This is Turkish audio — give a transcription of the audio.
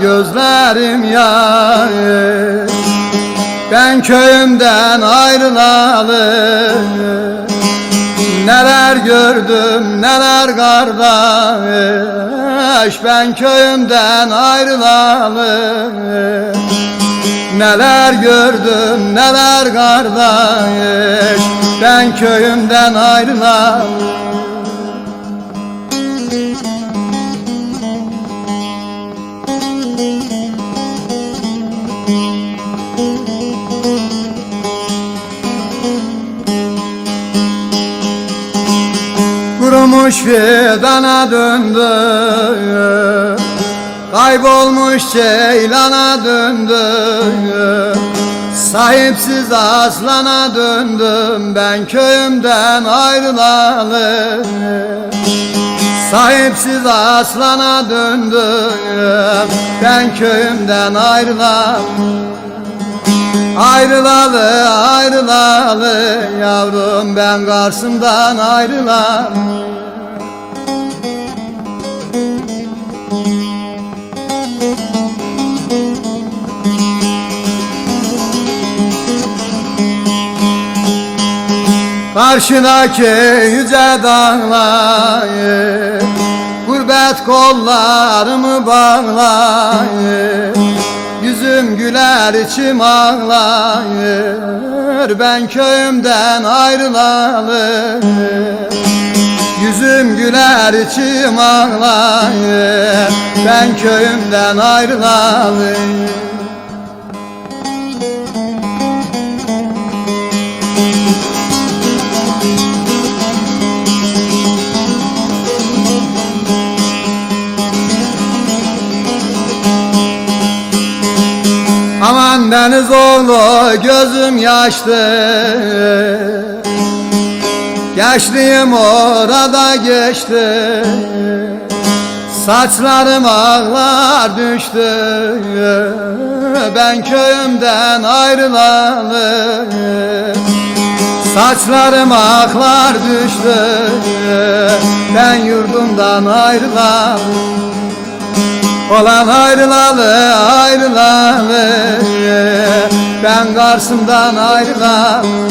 gözlerim yaş Ben köyümden ayrılalı. Neler gördüm neler kardeş. Ben köyümden ayrılalı. Neler gördüm neler kardeş. Ben köyümden ayrılalı Kurumuş fidana döndü. Kaybolmuş ceylana döndü. Sahipsiz aslana döndüm Ben köyümden ayrılalı. Sahipsiz aslana döndüm Ben köyümden ayrılalı. Ayrılalı ayrılalı yavrum ben karşımdan ayrılalı Karşıdaki yüce dağlar Gurbet kollarımı bağlar Yüzüm güler içim ağlar Ben köyümden ayrılalı Yüzüm güler içim ağlar Ben köyümden ayrılalı Aman deniz oğlu gözüm yaşlı Gençliğim orada geçti. Saçlarım ağlar düştü. Ben köyümden ayrılalı. Saçlarım aklar düştü. Ben yurdumdan ayrılalı. Olan ayrılalı ayrılalı. Ben karşımdan ayrılalı